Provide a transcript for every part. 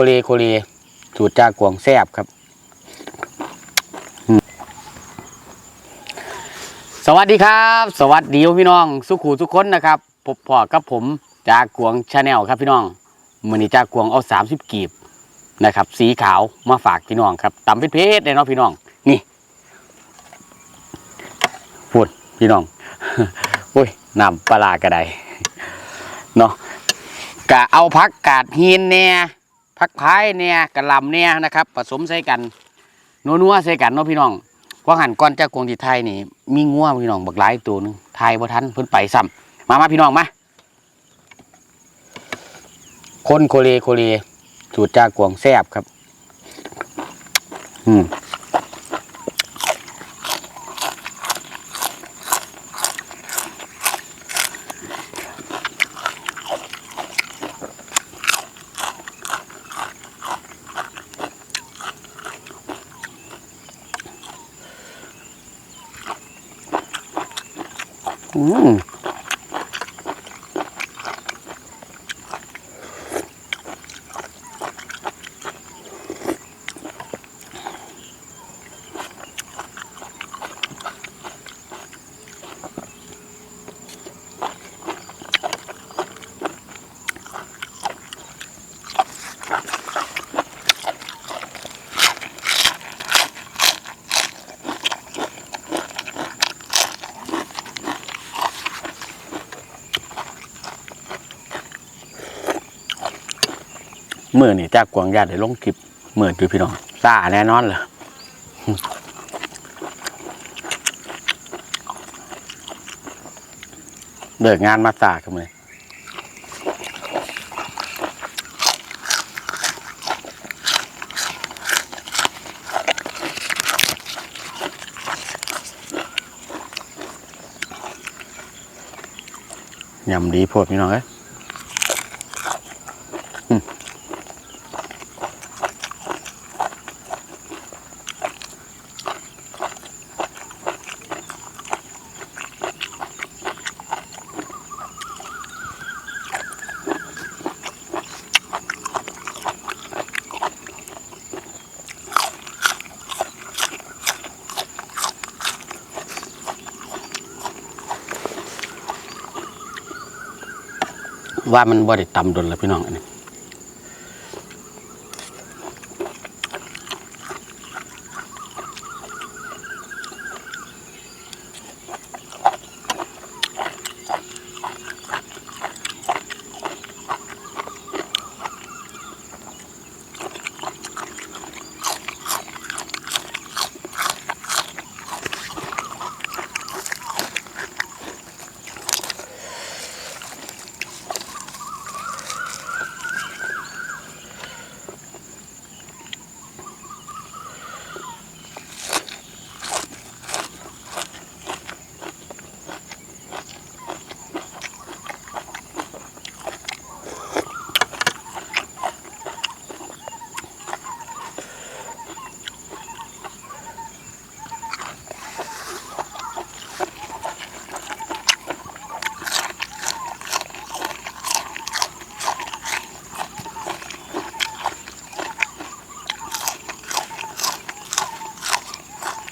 โคเลโคเลสูตรจากกวางแซบครับ สวัสดีครับ สวัสดีพี่น้อง สุขูทุกคนนะครับพบพอกับผมจากกวงชาแนลครับพี่น้องมือนี้จากกวงเอาสามสิบกีบนะครับ สีขาวมาฝากพี่น้องครับตำเพชรๆเลยเนาะพี่น้อง นี่พูดพี่น้องโอ้ยนำปลาร้ากระไดเนาะกะเอาพักกาดหินเนี่ย ผักพายเนี่ยกระลำเนี่ยนะครับ ผสมใส่กันนัวๆใส่กันเนาะพี่น้องว่าหันก้อนเจ้ากวงที่ไทยนี่ มีงัวพี่น้องบักหลายตัวนึงไทยบ่ทันเพิ่นไปซ้ำมามาพี่น้องมาคนโคเลโคเลสูตรจากกวงแซบครับ อืม อื เมื่อนี่จากกวางญาติได้ลงคลิปเมื่อดูพี่น้องตาแน่นอนเลยเลิกงานมาตากันเลยยำดีโพดพี่น้องเอ้ย ว่ามันบ่ได้ตำดนแล้วพี่น้องอันนี้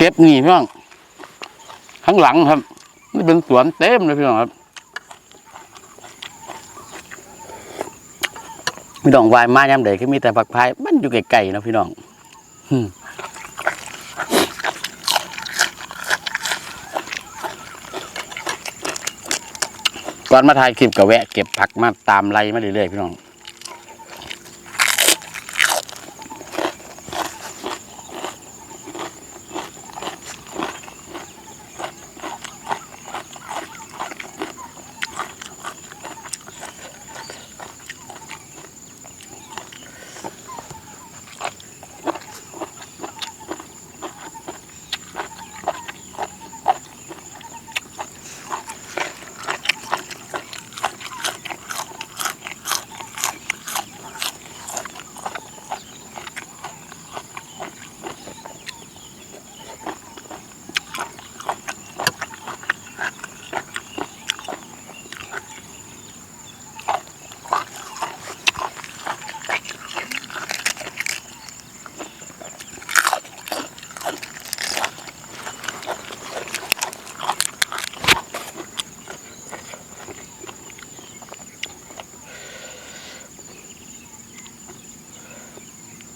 เก็บนี่พี่น้องข้างหลังครับนี่เป็นสวนเต็มเลยพี่น้องครับพี่น้องวายมายามใดก็มีแต่ผักพายมันอยู่ไกลๆนะพี่น้องก่อนมาถ่ายคลิปก็แวะเก็บผักมาตามไรมาเรื่อยๆพี่น้อง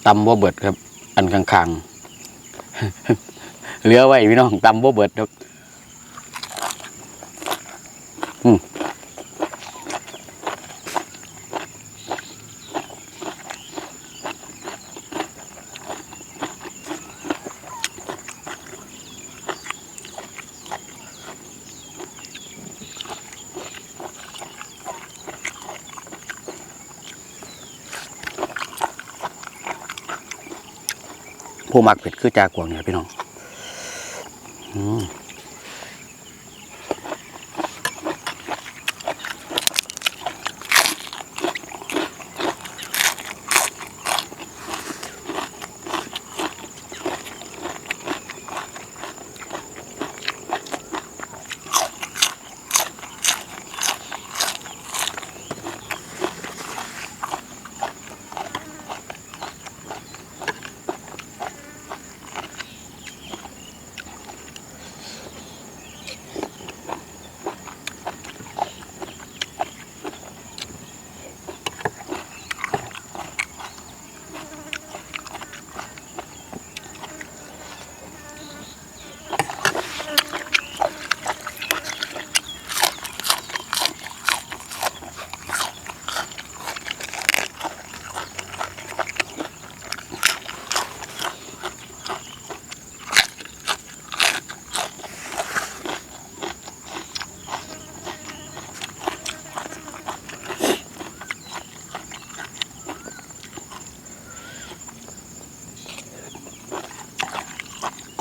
อ ตำบ่เบิดครับ อันข้างๆเหลือไว้พี่น้องตำบ่เบิดครับ ผู้มักเผ็ดคือจากวงเนี่ยพี่น้องอืม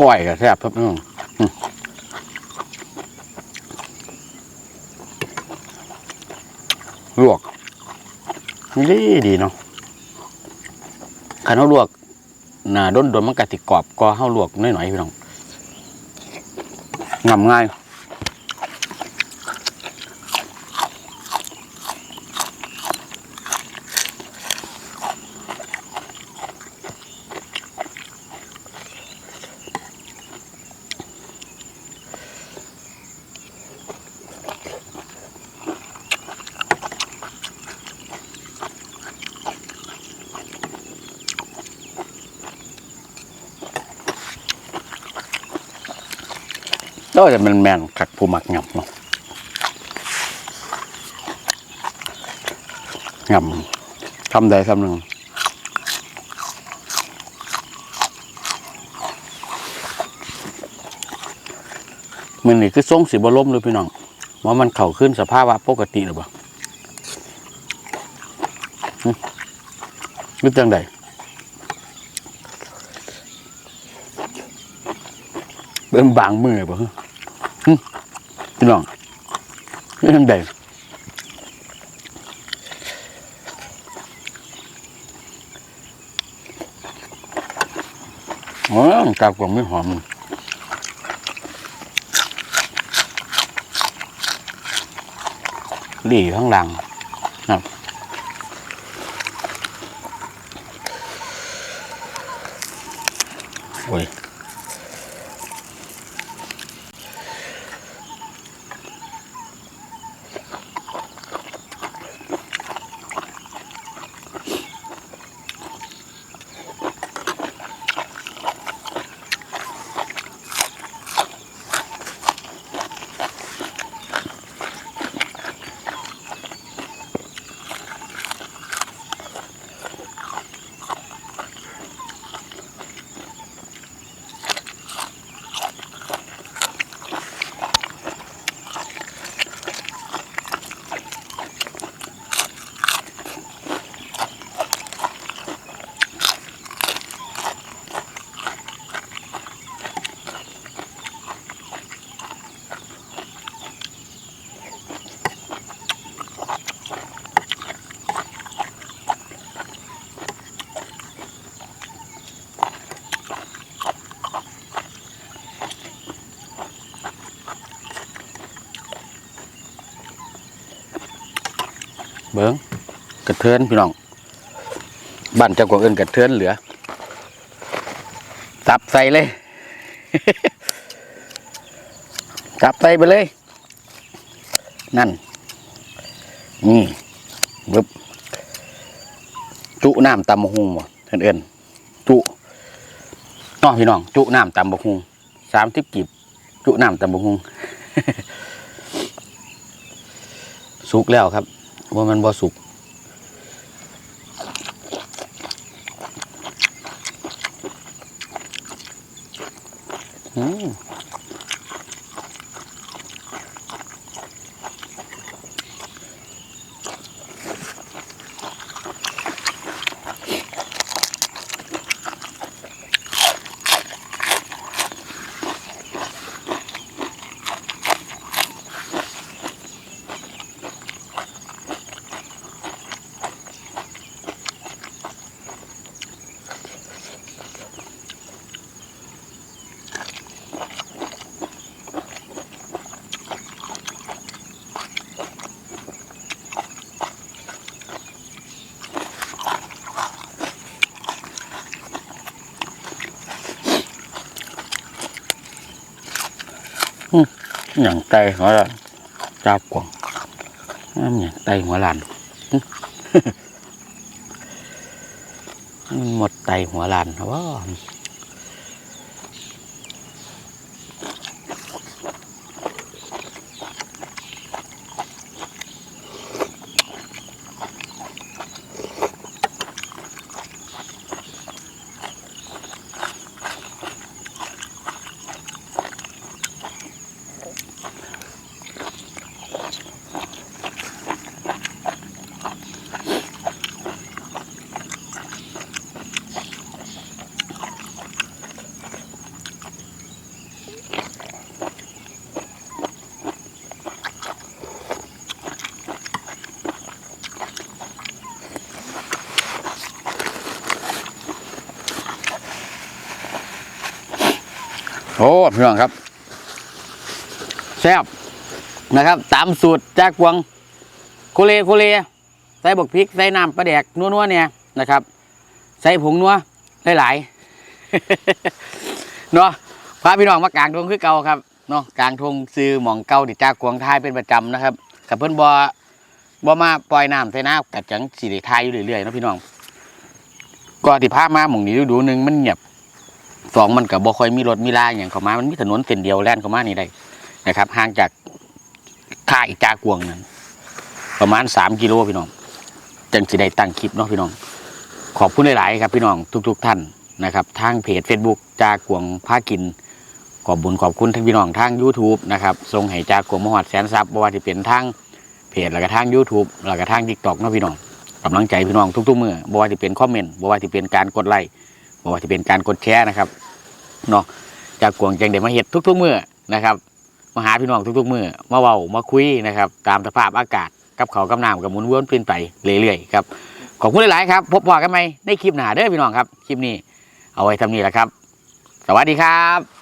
ก้อยก็แซ่บครับพี่น้องลวกดีดีเนาะขันเขาลวกหนาด้นโดนๆมันกะติกรอบก็เข้าลวกน้อยๆพี่น้องงำง่าย ก็จะมันแมนคักผู้มักงับเนาะงับทำได้ทำหนึ่งมันนี่คือทรงสีบล้มเลยพี่น้องว่ามันเข่าขึ้นสภาพว่าปกติหรือเปล่าหรือจังใดเป็นบางมือป่ะ พี่น้องนี่ยังไงอ๋อกาบกวงไม่หอมหลี่อยู่ข้างหลังครับโอ้ย เบิ้งกระเทือนพี่น้องบ้านเจ้ากวางเอินกระเทือนเหลือตับใส่เลยตับใส่ไปเลย นั่นนี่บึบจุน้ำตำมะฮุงบ่เอินเอินจุน้องพี่น้อง จุน้ำตำบกฮุงสามสิบกีบจุน้ำตำบกฮุงสุกแล้วครับ ว่ามันบ่สุก อย่างไตหัวละจ้ากวางน้ำอย่างไตหัวหลาน หมดไตหัวหลานว้า โอ้พี่น้องครับแซ่บนะครับ ตามสูตรจากวงโคเลโคเลใส่บกพริกใส่น้ำปลาแดกนัวๆเนี่ยนะครับ ใส่ผงนัวหลายๆเนาะพาพี่น้องมากลางทงคือเก่าครับเนาะกลางทงซื้อหมองเก่าที่จากวงทายเป็นประจำนะครับกับเพื่อนบอบอมาปล่อยน้ำใส่น้ำกัดจังสีได้ทายอยู่เรื่อยๆนะพี่น้องก็ที่พามาหมองนี้ดูหนึงมันเงียบ สองมันกับบ่ค่อยมีรถมีลาอย่างเข้ามา มันมีถนนเส้นเดียวแล่นเข้ามานี่ได้นะครับห่างจากค่ายจากวงนั้น ประมาณสามกิโลพี่น้องจังสิได้ตั้งคลิปเนาะพี่น้อง ขอบคุณหลายๆครับพี่น้องทุกๆท่านนะครับ ทางเพจ Facebook จากวงพากิน ขอบบุญขอบคุณท่านพี่น้องทาง YouTube นะครับส่งให้จากวงมหอดแสนทรัพย์บ่ว่าจะเป็นทางเพจแล้วก็ทาง YouTube แล้วก็ทาง TikTok เนาะพี่น้องกำลังใจพี่น้องทุกๆมือบ่ว่าจะเป็นคอมเมนต์บ่ว่าจะเป็นการกดไลค์ บอกว่าจะเป็นการกดแชร์นะครับเนาะจากกวงจังเด็มาเห็ดทุกๆมื้อนะครับมาหาพี่น้องทุกๆมื้อมาเว้ามาคุยนะครับ ตามสภาพอากาศกับเขากับน้ำกับหมุนวนเปลี่ยนไปเรื่อยๆครับขอบคุณหลายๆครับ พบปะกันไหมในคลิปหน้าเด้อพี่น้องครับ คลิปนี้ เอาไว้ทำนี้แหละครับ สวัสดีครับ